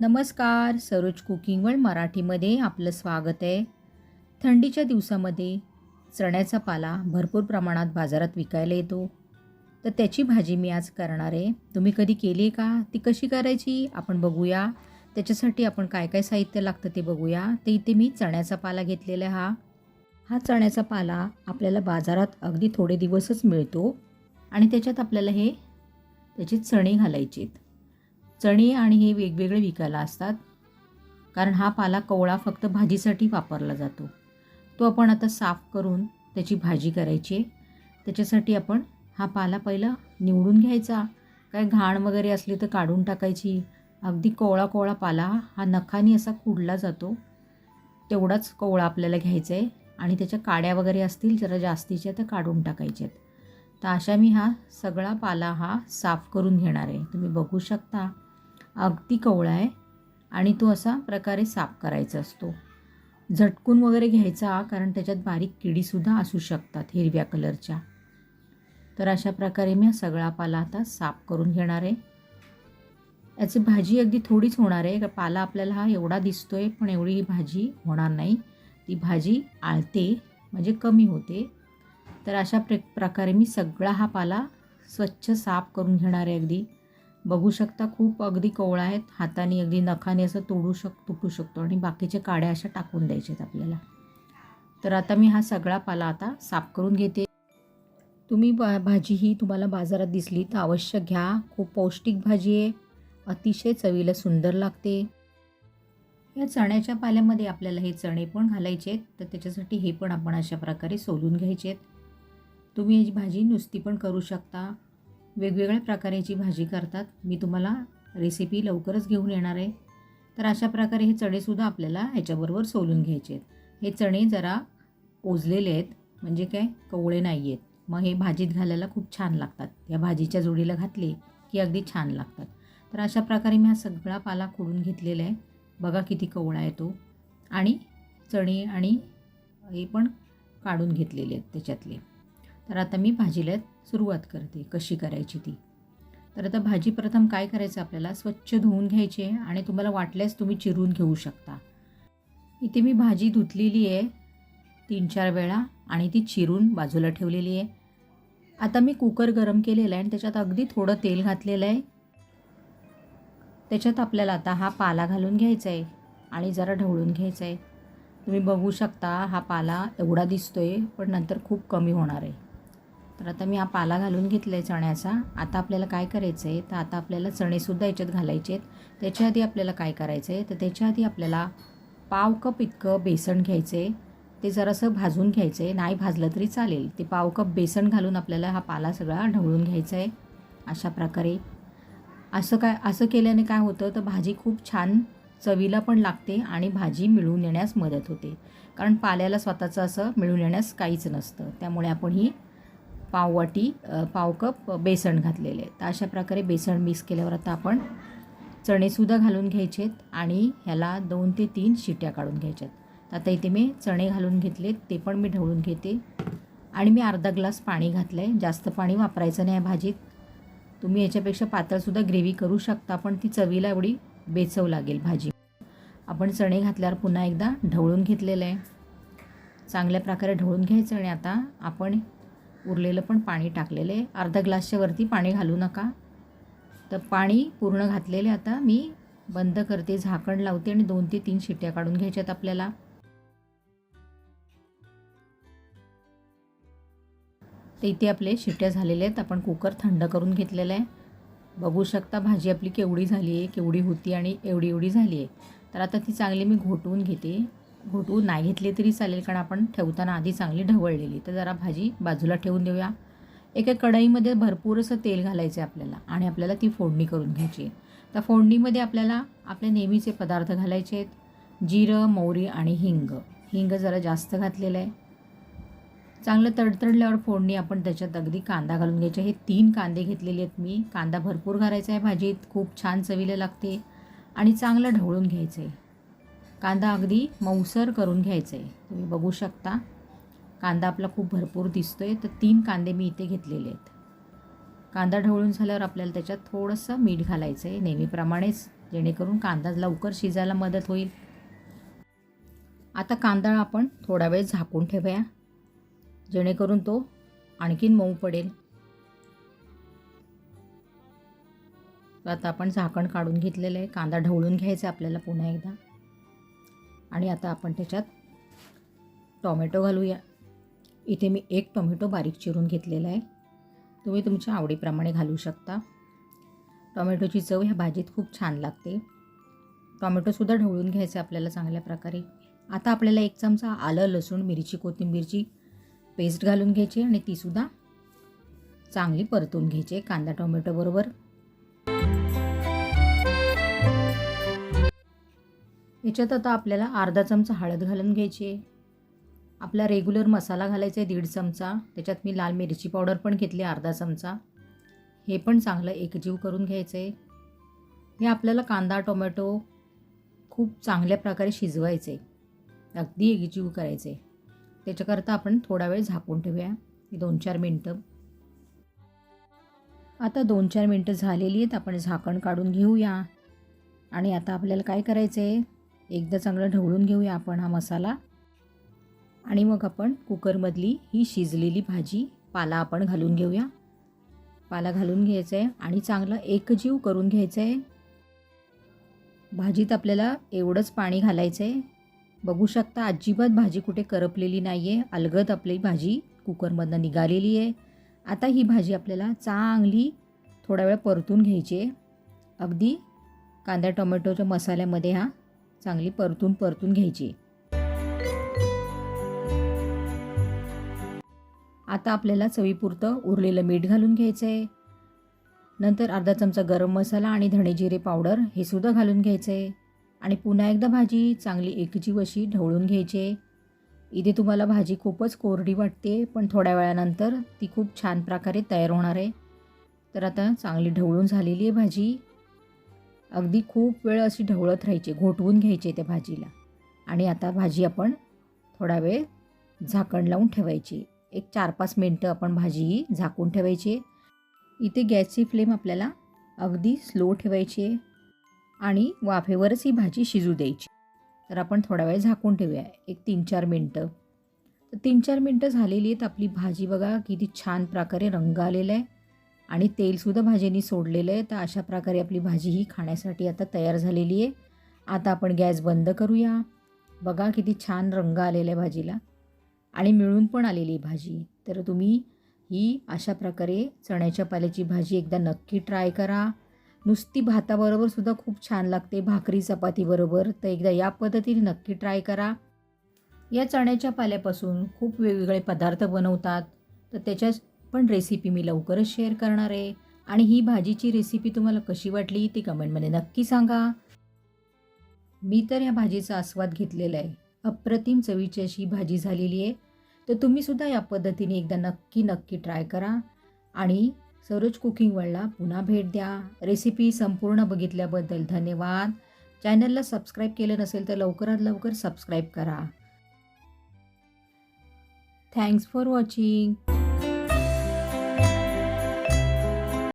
नमस्कार Saroj cooking world मराठीमध्ये आपलं स्वागत आहे. थंडीच्या दिवसामध्ये चण्याचा पाला भरपूर प्रमाणात बाजारात विकायला येतो. तर त्याची भाजी मी आज करणार आहे. तुम्ही कधी केली आहे का? ती कशी करायची? आपण बघूया. त्याच्यासाठी आपण काय काय साहित्य लागतं ते बघूया. तर इथे मी चण्याचा पाला घेतलेला हा. हा चण्याचा पाला आपल्याला बाजारात अगदी थोडे दिवसच मिळतो. आणि त्याच्यात आपल्याला हे त्याची चणे घालायचे आहेत चणे आणि हे वेगवेगळे विकायला असतात. कारण हा पाला कवळा फक्त भाजीसाठी वापरला जातो. तो आपण आता साफ करून त्याची भाजी करायची आहे. त्याच्यासाठी आपण हा पाला पहिला निवडून घ्यायचा. काय घाण वगैरे असली तर काढून टाकायची. अगदी कोवळा कोवळा पाला हा नखानी असा कुडला जातो. तेवढाच कोवळा आपल्याला घ्यायचा आहे. आणि त्याच्या काड्या वगैरे असतील जरा जास्तीच्या तर काढून टाकायच्या आहेत. तर अशा मी हा सगळा पाला हा साफ करून घेणार आहे. तुम्ही बघू शकता. अगदी कवळा आहे आणि तो असा प्रकारे साफ करायचा असतो. झटकून वगैरे घ्यायचा कारण त्याच्यात बारीक किडीसुद्धा असू शकतात हिरव्या कलरच्या. तर अशा प्रकारे मी हा सगळा पाला आता साफ करून घेणार आहे. याची भाजी अगदी थोडीच होणार आहे पाला आपल्याला हा एवढा दिसतो आहे पण एवढी ही भाजी होणार नाही. ती भाजी आळते म्हणजे कमी होते. तर अशा प्र प्रकारे मी सगळा हा पाला स्वच्छ साफ करून घेणार आहे अगदी. बघू शकता खूप अगदी कोवळा आहेत. हाताने अगदी नखाने असं तोडू शक तुटू शकतो आणि बाकीच्या काड्या अशा टाकून द्यायच्या आहेत आपल्याला. तर आता मी हा सगळा पाला आता साफ करून घेते. तुम्ही बा भाजी ही तुम्हाला बाजारात दिसली तर अवश्य घ्या. खूप पौष्टिक भाजी आहे. अतिशय चवीला सुंदर लागते. या चण्याच्या पाल्यामध्ये आपल्याला हे चणे पण घालायचे आहेत. तर त्याच्यासाठी हे पण आपण अशा प्रकारे सोलून घ्यायचे आहेत. तुम्ही याची भाजी नुसती पण करू शकता. वेगवेगळ्या प्रकारेची भाजी करतात. मी तुम्हाला रेसिपी लवकरच घेऊन येणार आहे. तर अशा प्रकारे हे चणेसुद्धा आपल्याला ह्याच्याबरोबर सोलून घ्यायचे आहेत. हे चणे जरा ओजलेले आहेत. म्हणजे काय? कवळे नाही आहेत मग हे भाजीत घालायला खूप छान लागतात. या भाजीच्या जोडीला घातले की अगदी छान लागतात. तर अशा प्रकारे मी हा सगळा पाला खोडून घेतलेला आहे. बघा किती कवळा आहे तो. आणि चणे आणि हे पण काढून घेतलेले आहेत त्याच्यातले. तर आता मी भाजीला सुरुवात करते कशी करायची ती. तर आता भाजी प्रथम काय करायचं आपल्याला? स्वच्छ धुवून घ्यायची आहे आणि तुम्हाला वाटल्यास तुम्ही चिरून घेऊ शकता. इथे मी भाजी धुतलेली आहे तीन चार वेळा आणि ती चिरून बाजूला ठेवलेली आहे. आता मी कुकर गरम केलेला आहे आणि त्याच्यात अगदी थोडं तेल घातलेलं आहे. त्याच्यात आपल्याला आता हा पाला घालून घ्यायचा आहे आणि जरा ढवळून घ्यायचा आहे. तुम्ही बघू शकता हा पाला एवढा दिसतो आहे पण नंतर खूप कमी होणार आहे. तर आता मी हा पाला घालून घेतला आहे चण्याचा. आता आपल्याला काय करायचं आहे तर आता आपल्याला चणेसुद्धा याच्यात घालायचे आहेत. त्याच्या आधी आपल्याला काय करायचं आहे तर त्याच्या आधी आपल्याला पाव कप इतकं बेसन घ्यायचं आहे ते जरासं भाजून घ्यायचं आहे नाही भाजलं तरी चालेल. ते पाव कप बेसन घालून आपल्याला हा पाला सगळा ढवळून घ्यायचा आहे अशा प्रकारे. असं काय असं केल्याने काय होतं? तर भाजी खूप छान चवीला पण लागते आणि भाजी मिळून येण्यास मदत होते. कारण पाल्याला स्वतःचं असं मिळून येण्यास काहीच नसतं. त्यामुळे आपण ही पाववाटी पाव कप बेसन घातलेले तर अशा प्रकारे बेसन मिक्स केल्यावर आता आपण चणेसुद्धा घालून घ्यायचे आहेत आणि ह्याला दोन ते तीन शिट्या काढून घ्यायच्यात. आता इथे मी चणे घालून घेतले ते पण मी ढवळून घेते. आणि मी अर्धा ग्लास पाणी घातलं आहे जास्त पाणी वापरायचं नाही भाजीत. तुम्ही याच्यापेक्षा पातळसुद्धा ग्रेव्ही करू शकता पण ती चवीला एवढी बेचव लागेल भाजी. आपण चणे घातल्यावर पुन्हा एकदा ढवळून घेतलेलं आहे. चांगल्या प्रकारे ढवळून घ्यायचं आणि आता आपण उरलेलं पण पाणी टाकलेलं आहे. अर्धा ग्लासच्या वरती पाणी घालू नका. तर पाणी पूर्ण घातलेले आता. मी बंद करते झाकण लावते आणि दोन ते तीन शिट्ट्या काढून घ्यायच्यात आपल्याला. तर इथे आपले शिट्ट्या झालेल्या आहेत. आपण कुकर थंड करून घेतलेलं आहे. बघू शकता भाजी आपली केवढी झाली आहे केवढी होती आणि एवढी एवढी झाली आहे. तर आता ती चांगली मी घोटवून घेते. घोटवून नाही घेतले तरी चालेल कारण आपण ठेवताना आधी चांगली ढवळलेली. तर जरा भाजी बाजूला ठेवून देऊया. एका कढईमध्ये भरपूर असं तेल घालायचं आहे आपल्याला आणि आपल्याला ती फोडणी करून घ्यायची आहे. त्या फोडणीमध्ये आपल्याला आपले नेहमीचे पदार्थ घालायचे आहेत. जिरं मोहरी आणि हिंग. हिंग जरा जास्त घातलेलं आहे. चांगलं तडतडल्यावर फोडणी आपण त्याच्यात अगदी कांदा घालून घ्यायचे. हे तीन कांदे घेतलेले आहेत मी. कांदा भरपूर घालायचा आहे भाजीत. खूप छान चवीला लागते. आणि चांगलं ढवळून घ्यायचं आहे कांदा अगदी मऊसर करून घ्यायचं आहे तुम्ही बघू शकता. कांदा आपला खूप भरपूर दिसतो आहे तर तीन कांदे मी इथे घेतलेले आहेत. कांदा ढवळून झाल्यावर आपल्याला त्याच्यात थोडंसं मीठ घालायचं आहे नेहमीप्रमाणेच जेणेकरून कांदा लवकर शिजायला मदत होईल. आता कांदा आपण थोडा वेळ झाकून ठेवूया जेणेकरून तो आणखीन मऊ पडेल. तर आता आपण झाकण काढून घेतलेलं आहे. कांदा ढवळून घ्यायचा आपल्याला पुन्हा एकदा. आणि आता आपण त्याच्यात टॉमॅटो घालूया. इथे मी एक टोमॅटो बारीक चिरून घेतलेला आहे. तुम्ही तुमच्या आवडीप्रमाणे घालू शकता. टॉमॅटोची चव ह्या भाजीत खूप छान लागते. टॉमॅटोसुद्धा ढवळून घ्यायचं आपल्याला चांगल्या प्रकारे. आता आपल्याला एक चमचा आलं लसूण मिरची कोथिंबीरची पेस्ट घालून घ्यायची आणि तीसुद्धा चांगली परतून घ्यायची. कांदा टोमॅटोबरोबर याच्यात आता आपल्याला अर्धा चमचा हळद घालून घ्यायची आहे. आपला रेग्युलर मसाला घालायचा आहे दीड चमचा. त्याच्यात मी लाल मिरची पावडर पण घेतली अर्धा चमचा. हे पण चांगलं एकजीव करून घ्यायचं आहे हे आपल्याला कांदा टोमॅटो खूप चांगल्या प्रकारे शिजवायचे अगदी एकजीव करायचे त्याच्याकरता आपण थोडा वेळ झाकून ठेवूया. दोन चार मिनटं. आता दोन चार मिनटं झालेली आहेत आपण झाकण काढून घेऊया. आणि आता आपल्याला काय करायचं आहे एकदा चांगलं ढवळून घेऊया आपण हा मसाला. आणि मग आपण कुकरमधली ही शिजलेली भाजी पाला आपण घालून घेऊया. पाला घालून घ्यायचा आहे आणि चांगलं एकजीव करून घ्यायचं आहे भाजीत आपल्याला एवढंच पाणी घालायचं आहे बघू शकता अजिबात भाजी कुठे करपलेली नाही आहे अलगद आपली भाजी कुकरमधनं निघालेली आहे. आता ही भाजी आपल्याला चांगली थोडा वेळ परतून घ्यायची आहे. अगदी कांदा टोमॅटोच्या मसाल्यामध्ये हा चांगली परतून परतून घ्यायची. आता आपल्याला चवीपुरतं उरलेलं मीठ घालून घ्यायचं आहे नंतर अर्धा चमचा गरम मसाला आणि धणे जिरे पावडर हे सुद्धा घालून घ्यायचं आहे आणि पुन्हा एकदा भाजी चांगली एकजीव अशी ढवळून घ्यायची. आहे इथे तुम्हाला भाजी खूपच कोरडी वाटते पण थोड्या वेळानंतर ती खूप छान प्रकारे तयार होणार आहे. तर आता चांगली ढवळून झालेली आहे भाजी. अगदी खूप वेळ अशी ढवळत राहायची घोटवून घ्यायची त्या भाजीला. आणि आता भाजी आपण थोडा वेळ झाकण लावून ठेवायची. एक चार पाच मिनटं आपण भाजी ही झाकून ठेवायची. इथे गॅसची फ्लेम आपल्याला अगदी स्लो ठेवायची आहे आणि वाफेवरच ही भाजी शिजू द्यायची. तर आपण थोडा वेळ झाकून ठेवूया. एक तीन चार मिनटं. तर तीन चार मिनटं झालेली आहेत आपली भाजी. बघा किती छान प्रकारे रंग आलेला आहे. आणि तेलसुद्धा भाजीनी सोडलेलं आहे. तर अशा प्रकारे आपली भाजी ही खाण्यासाठी आता तयार झालेली आहे. आता आपण गॅस बंद करूया. बघा किती छान रंग आलेला आहे भाजीला. आणि मिळून पण आलेली आहे भाजी. तर तुम्ही ही अशा प्रकारे चण्याच्या पाल्याची भाजी एकदा नक्की ट्राय करा. नुसती भाताबरोबर सुद्धा खूप छान लागते. भाकरी चपातीबरोबर तर एकदा या पद्धतीने नक्की ट्राय करा. या चण्याच्या पाल्यापासून खूप वेगवेगळे पदार्थ बनवतात. तर त्याच्या पण रेसिपी मी लवकरच शेअर करणार आहे. आणि ही भाजीची रेसिपी तुम्हाला कशी वाटली ती कमेंटमध्ये नक्की सांगा. मी तर या भाजीचा आस्वाद घेतलेला आहे. अप्रतिम चवीची अशी भाजी झालेली आहे. तर तुम्हीसुद्धा या पद्धतीने एकदा नक्की नक्की ट्राय करा. आणि सरोज कुकिंग वर्ल्डला पुन्हा भेट द्या. रेसिपी संपूर्ण बघितल्याबद्दल धन्यवाद. चॅनलला सबस्क्राईब केलं नसेल तर लवकरात लवकर सबस्क्राईब करा. Thanks for watching